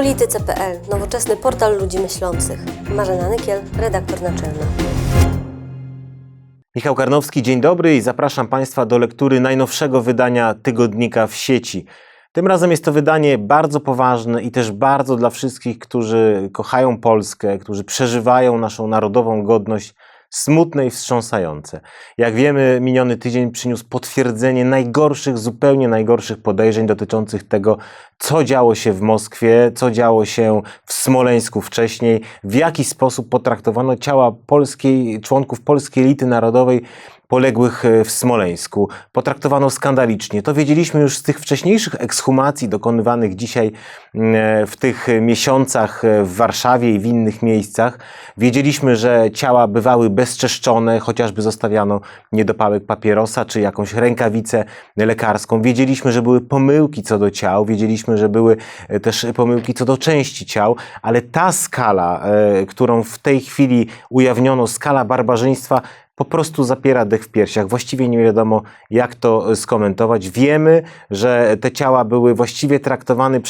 Polityce.pl, nowoczesny portal ludzi myślących. Marzena Nykiel, redaktor naczelna. Michał Karnowski, dzień dobry i zapraszam Państwa do lektury najnowszego wydania tygodnika w sieci. Tym razem jest to wydanie bardzo poważne i też bardzo dla wszystkich, którzy kochają Polskę, którzy przeżywają naszą narodową godność, smutne i wstrząsające. Jak wiemy, miniony tydzień przyniósł potwierdzenie najgorszych, zupełnie najgorszych podejrzeń dotyczących tego, co działo się w Moskwie, co działo się w Smoleńsku wcześniej, w jaki sposób potraktowano ciała polskiej, członków polskiej elity narodowej poległych e, w Smoleńsku. Potraktowano skandalicznie. To wiedzieliśmy już z tych wcześniejszych ekshumacji dokonywanych dzisiaj mm, w tych miesiącach e, w Warszawie i w innych miejscach. Wiedzieliśmy, że ciała bywały bezczeszczone, chociażby zostawiano niedopałek papierosa czy jakąś rękawicę lekarską. Wiedzieliśmy, że były pomyłki co do ciał, wiedzieliśmy, że były e, też pomyłki co do części ciał, ale ta skala, e, którą w tej chwili ujawniono, skala barbarzyństwa, po prostu zapiera dech w piersiach. Właściwie nie wiadomo, jak to skomentować. Wiemy, że te ciała były właściwie traktowane,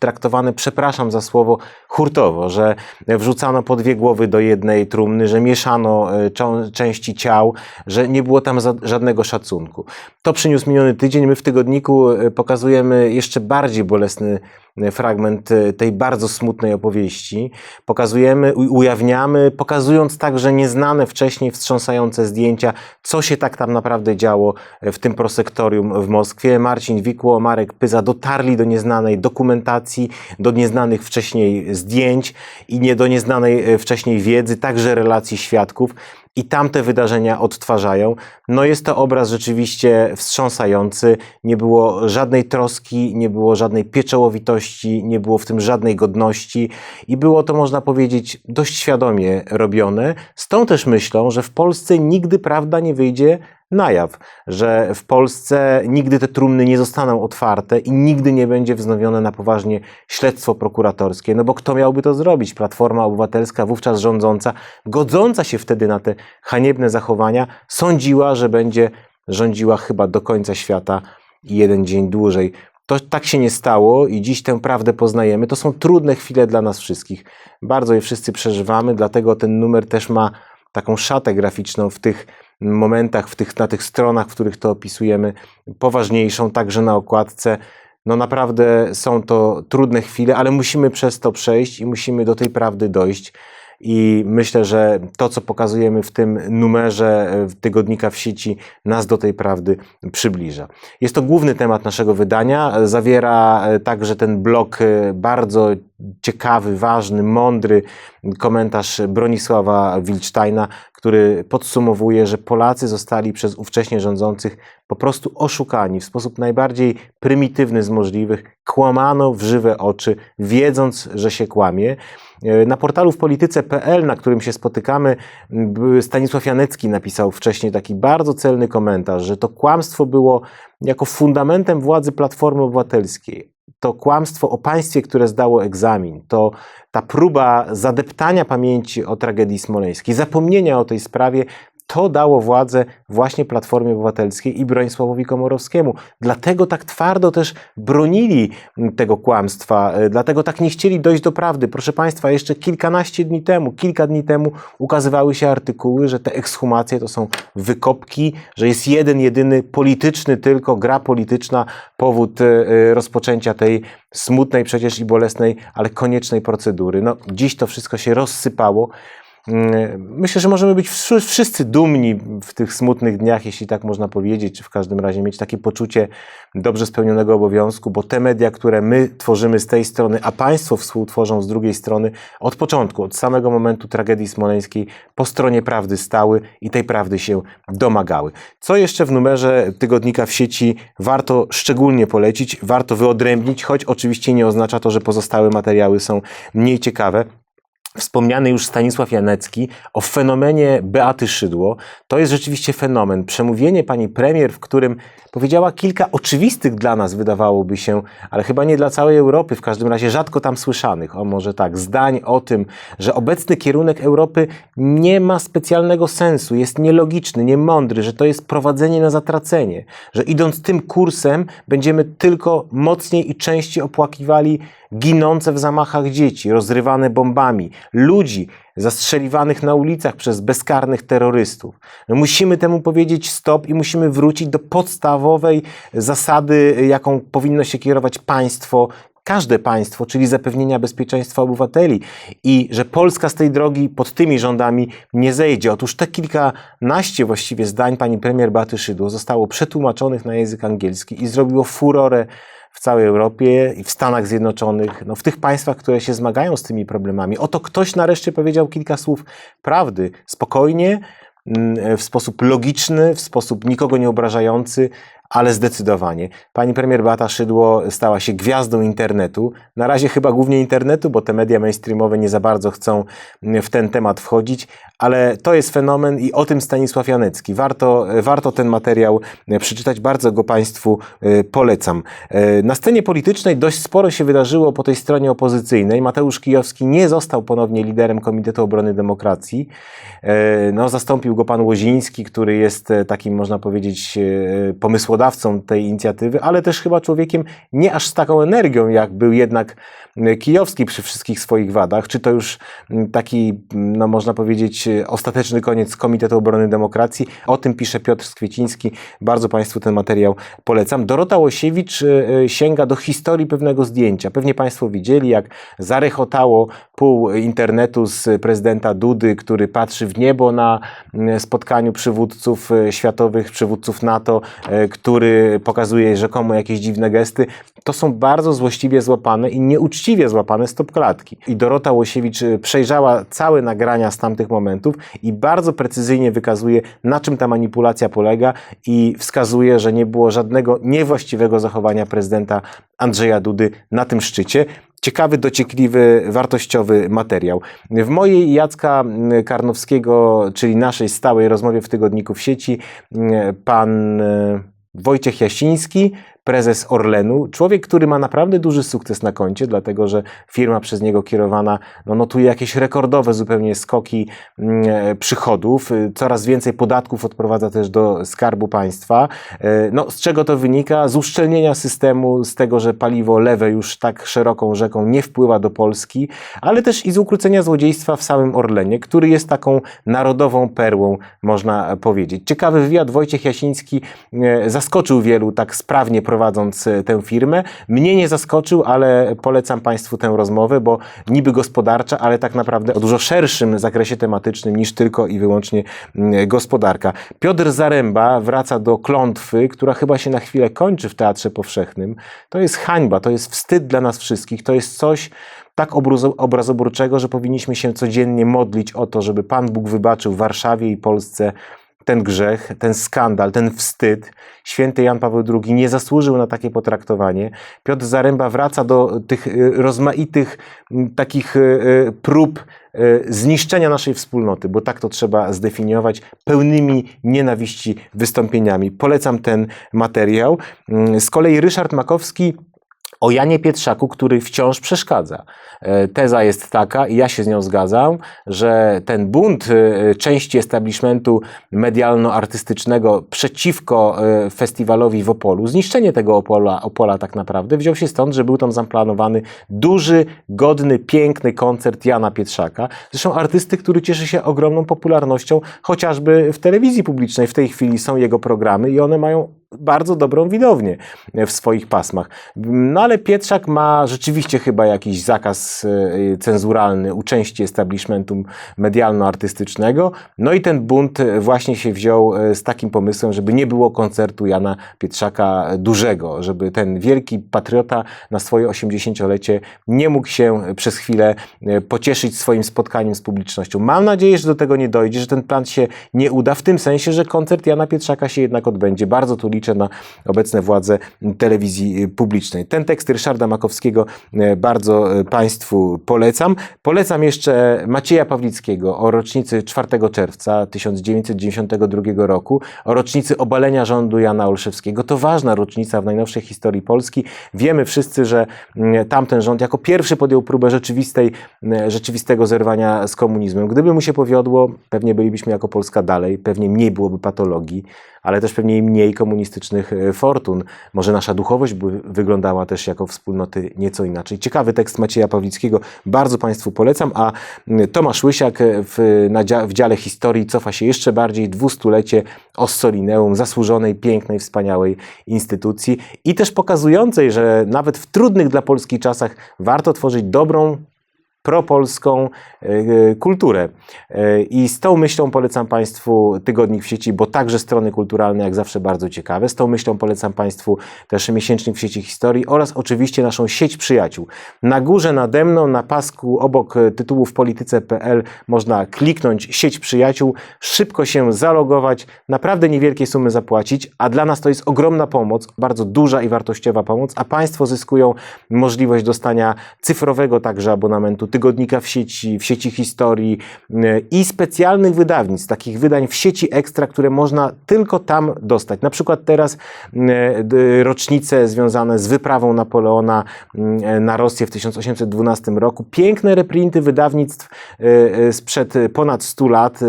traktowane, przepraszam za słowo, hurtowo, że wrzucano po dwie głowy do jednej trumny, że mieszano e, części ciał, że nie było tam żadnego szacunku. To przyniósł miniony tydzień. My w tygodniku e, pokazujemy jeszcze bardziej bolesny e, fragment e, tej bardzo smutnej opowieści. Pokazujemy, ujawniamy, pokazując także nieznane wcześniej wstrząsające zdjęcia, co się tak tam naprawdę działo e, w tym prosektorium w Moskwie. Marcin Wikło, Marek Pyza dotarli do nieznanej dokumentacji, do nieznanych wcześniej zdjęć i nie do nieznanej e, wcześniej wiedzy, także relacji świadków i tamte wydarzenia odtwarzają. No jest to obraz rzeczywiście wstrząsający. Nie było żadnej troski, nie było żadnej pieczołowitości, nie było w tym żadnej godności i było to, można powiedzieć, dość świadomie robione. Z tą też myślą, że w Polsce nigdy prawda nie wyjdzie na jaw, że w Polsce nigdy te trumny nie zostaną otwarte i nigdy nie będzie wznowione na poważnie śledztwo prokuratorskie. No bo kto miałby to zrobić? Platforma Obywatelska, wówczas rządząca, godząca się wtedy na te haniebne zachowania, sądziła, że będzie rządziła chyba do końca świata i jeden dzień dłużej. To tak się nie stało i dziś tę prawdę poznajemy. To są trudne chwile dla nas wszystkich. Bardzo je wszyscy przeżywamy, dlatego ten numer też ma taką szatę graficzną w tych momentach, w tych, na tych stronach, w których to opisujemy, poważniejszą, także na okładce. No naprawdę są to trudne chwile, ale musimy przez to przejść i musimy do tej prawdy dojść. I myślę, że to, co pokazujemy w tym numerze e, tygodnika w sieci, nas do tej prawdy przybliża. Jest to główny temat naszego wydania. Zawiera e, także ten blok e, bardzo ciekawy, ważny, mądry komentarz Bronisława Wilcztajna, który podsumowuje, że Polacy zostali przez ówcześnie rządzących po prostu oszukani w sposób najbardziej prymitywny z możliwych. Kłamano w żywe oczy, wiedząc, że się kłamie. Na portalu w polityce.pl, na którym się spotykamy, Stanisław Janecki napisał wcześniej taki bardzo celny komentarz, że to kłamstwo było jako fundamentem władzy Platformy Obywatelskiej. To kłamstwo o państwie, które zdało egzamin, to ta próba zadeptania pamięci o tragedii smoleńskiej, zapomnienia o tej sprawie, to dało władzę właśnie Platformie Obywatelskiej i Bronisławowi Komorowskiemu. Dlatego tak twardo też bronili tego kłamstwa, e, dlatego tak nie chcieli dojść do prawdy. Proszę Państwa, jeszcze kilkanaście dni temu, kilka dni temu ukazywały się artykuły, że te ekshumacje to są wykopki, że jest jeden, jedyny polityczny tylko, gra polityczna, powód e, e, rozpoczęcia tej smutnej przecież i bolesnej, ale koniecznej procedury. No, dziś to wszystko się rozsypało. Mm, Myślę, że możemy być wszy- wszyscy dumni w tych smutnych dniach, jeśli tak można powiedzieć, czy w każdym razie mieć takie poczucie dobrze spełnionego obowiązku, bo te media, które my tworzymy z tej strony, a Państwo współtworzą z drugiej strony, od początku, od samego momentu tragedii smoleńskiej, po stronie prawdy stały i tej prawdy się domagały. Co jeszcze w numerze tygodnika w sieci warto szczególnie polecić, warto wyodrębnić, choć oczywiście nie oznacza to, że pozostałe materiały są mniej ciekawe. Wspomniany już Stanisław Janecki o fenomenie Beaty Szydło. To jest rzeczywiście fenomen. Przemówienie pani premier, w którym powiedziała kilka oczywistych dla nas, wydawałoby się, ale chyba nie dla całej Europy, w każdym razie rzadko tam słyszanych, o może tak, zdań o tym, że obecny kierunek Europy nie ma specjalnego sensu, jest nielogiczny, niemądry, że to jest prowadzenie na zatracenie, że idąc tym kursem będziemy tylko mocniej i częściej opłakiwali ginące w zamachach dzieci, rozrywane bombami, ludzi zastrzeliwanych na ulicach przez bezkarnych terrorystów. No musimy temu powiedzieć stop i musimy wrócić do podstawowej zasady, jaką powinno się kierować państwo, każde państwo, czyli zapewnienia bezpieczeństwa obywateli i że Polska z tej drogi pod tymi rządami nie zejdzie. Otóż te kilkanaście właściwie zdań pani premier Beaty Szydło zostało przetłumaczonych na język angielski i zrobiło furorę w całej Europie i w Stanach Zjednoczonych, no w tych państwach, które się zmagają z tymi problemami. Oto ktoś nareszcie powiedział kilka słów prawdy, spokojnie, mm, w sposób logiczny, w sposób nikogo nie obrażający, ale zdecydowanie. Pani premier Beata Szydło stała się gwiazdą internetu. Na razie chyba głównie internetu, bo te media mainstreamowe nie za bardzo chcą w ten temat wchodzić, ale to jest fenomen i o tym Stanisław Janecki. Warto, warto ten materiał przeczytać, bardzo go Państwu e, polecam. E, Na scenie politycznej dość sporo się wydarzyło po tej stronie opozycyjnej. Mateusz Kijowski nie został ponownie liderem Komitetu Obrony Demokracji. E, No, zastąpił go pan Łoziński, który jest e, takim, można powiedzieć, e, pomysłodawcą tej inicjatywy, ale też chyba człowiekiem nie aż z taką energią, jak był jednak e, Kijowski przy wszystkich swoich wadach. Czy to już taki, no można powiedzieć, e, ostateczny koniec Komitetu Obrony Demokracji? O tym pisze Piotr Skwieciński. Bardzo Państwu ten materiał polecam. Dorota Łosiewicz e, sięga do historii pewnego zdjęcia. Pewnie Państwo widzieli, jak zarechotało pół internetu z prezydenta Dudy, który patrzy w niebo na spotkaniu przywódców światowych, przywódców NATO, który pokazuje rzekomo jakieś dziwne gesty. To są bardzo złośliwie złapane i nieuczciwie złapane stopklatki. I Dorota Łosiewicz e, przejrzała całe nagrania z tamtych momentów i bardzo precyzyjnie wykazuje, na czym ta manipulacja polega i wskazuje, że nie było żadnego niewłaściwego zachowania prezydenta Andrzeja Dudy na tym szczycie. Ciekawy, dociekliwy, wartościowy materiał. W mojej Jacka mm, Karnowskiego, czyli naszej stałej rozmowie w tygodniku w sieci, mm, pan Wojciech Jasiński, prezes Orlenu, człowiek, który ma naprawdę duży sukces na koncie, dlatego że firma przez niego kierowana no, notuje jakieś rekordowe zupełnie skoki mm, e, przychodów, y, coraz więcej podatków odprowadza też do skarbu państwa. E, No, z czego to wynika? Z uszczelnienia systemu, z tego, że paliwo lewe już tak szeroką rzeką nie wpływa do Polski, ale też i z ukrócenia złodziejstwa w samym Orlenie, który jest taką narodową perłą, można powiedzieć. Ciekawy wywiad, Wojciech Jasiński e, zaskoczył wielu tak sprawnie prowadząc e, tę firmę. Mnie nie zaskoczył, ale polecam Państwu tę rozmowę, bo niby gospodarcza, ale tak naprawdę o dużo szerszym zakresie tematycznym niż tylko i wyłącznie mm, gospodarka. Piotr Zaręba wraca do klątwy, która chyba się na chwilę kończy w Teatrze Powszechnym. To jest hańba, to jest wstyd dla nas wszystkich, to jest coś, tak obrazo- obrazoburczego, że powinniśmy się codziennie modlić o to, żeby Pan Bóg wybaczył Warszawie i Polsce ten grzech, ten skandal, ten wstyd. Święty Jan Paweł II nie zasłużył na takie potraktowanie. Piotr Zaręba wraca do tych y, rozmaitych takich y, y, prób zniszczenia naszej wspólnoty, bo tak to trzeba zdefiniować, pełnymi nienawiści wystąpieniami. Polecam ten materiał. Mm, Z kolei Ryszard Makowski o Janie Pietrzaku, który wciąż przeszkadza. E, Teza jest taka, i ja się z nią zgadzam, że ten bunt e, części establishmentu medialno-artystycznego przeciwko e, festiwalowi w Opolu, zniszczenie tego Opola, Opola tak naprawdę, wziął się stąd, że był tam zaplanowany duży, godny, piękny koncert Jana Pietrzaka. Zresztą artysty, który cieszy się ogromną popularnością, chociażby w telewizji publicznej. W tej chwili są jego programy i one mają bardzo dobrą widownię w swoich pasmach. No ale Pietrzak ma rzeczywiście chyba jakiś zakaz e, cenzuralny u części establishmentu medialno-artystycznego. No i ten bunt właśnie się wziął e, z takim pomysłem, żeby nie było koncertu Jana Pietrzaka dużego, żeby ten wielki patriota na swoje 80-lecie nie mógł się przez chwilę e, pocieszyć swoim spotkaniem z publicznością. Mam nadzieję, że do tego nie dojdzie, że ten plan się nie uda, w tym sensie, że koncert Jana Pietrzaka się jednak odbędzie. Bardzo tu liczę liczę na obecne władze telewizji publicznej. Ten tekst Ryszarda Makowskiego e, bardzo e, Państwu polecam. Polecam jeszcze Macieja Pawlickiego o rocznicy 4 czerwca 1992 roku, o rocznicy obalenia rządu Jana Olszewskiego. To ważna rocznica w najnowszej historii Polski. Wiemy wszyscy, że mm, tamten rząd jako pierwszy podjął próbę rzeczywistej, rzeczywistego zerwania z komunizmem. Gdyby mu się powiodło, pewnie bylibyśmy jako Polska dalej, pewnie mniej byłoby patologii, ale też pewnie mniej komunistycznych e, fortun. Może nasza duchowość by wyglądała też jako wspólnoty nieco inaczej. Ciekawy tekst Macieja Pawlickiego, bardzo Państwu polecam, a Tomasz Łysiak e, w, na, w dziale historii cofa się jeszcze bardziej dwustulecie Ossolineum, zasłużonej, pięknej, wspaniałej instytucji i też pokazującej, że nawet w trudnych dla Polski czasach warto tworzyć dobrą, propolską e, kulturę. E, I z tą myślą polecam Państwu Tygodnik w sieci, bo także strony kulturalne jak zawsze bardzo ciekawe. Z tą myślą polecam Państwu też Miesięcznik w sieci historii oraz oczywiście naszą sieć przyjaciół. Na górze nade mną, na pasku obok e, tytułów polityce.pl można kliknąć sieć przyjaciół, szybko się zalogować, naprawdę niewielkie sumy zapłacić, a dla nas to jest ogromna pomoc, bardzo duża i wartościowa pomoc, a Państwo zyskują możliwość dostania cyfrowego także abonamentu tygodnika w sieci, w sieci historii e, i specjalnych wydawnictw, takich wydań w sieci ekstra, które można tylko tam dostać. Na przykład teraz e, rocznice związane z wyprawą Napoleona mm, na Rosję w 1812 roku. Piękne reprinty wydawnictw e, e, sprzed ponad 100 lat, e,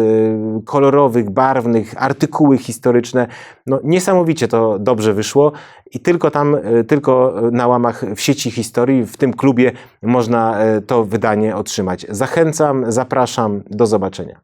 kolorowych, barwnych, artykuły historyczne. No, niesamowicie to dobrze wyszło i tylko tam, e, tylko na łamach w sieci historii, w tym klubie można e, to wydanie otrzymać. Zachęcam, zapraszam, do zobaczenia.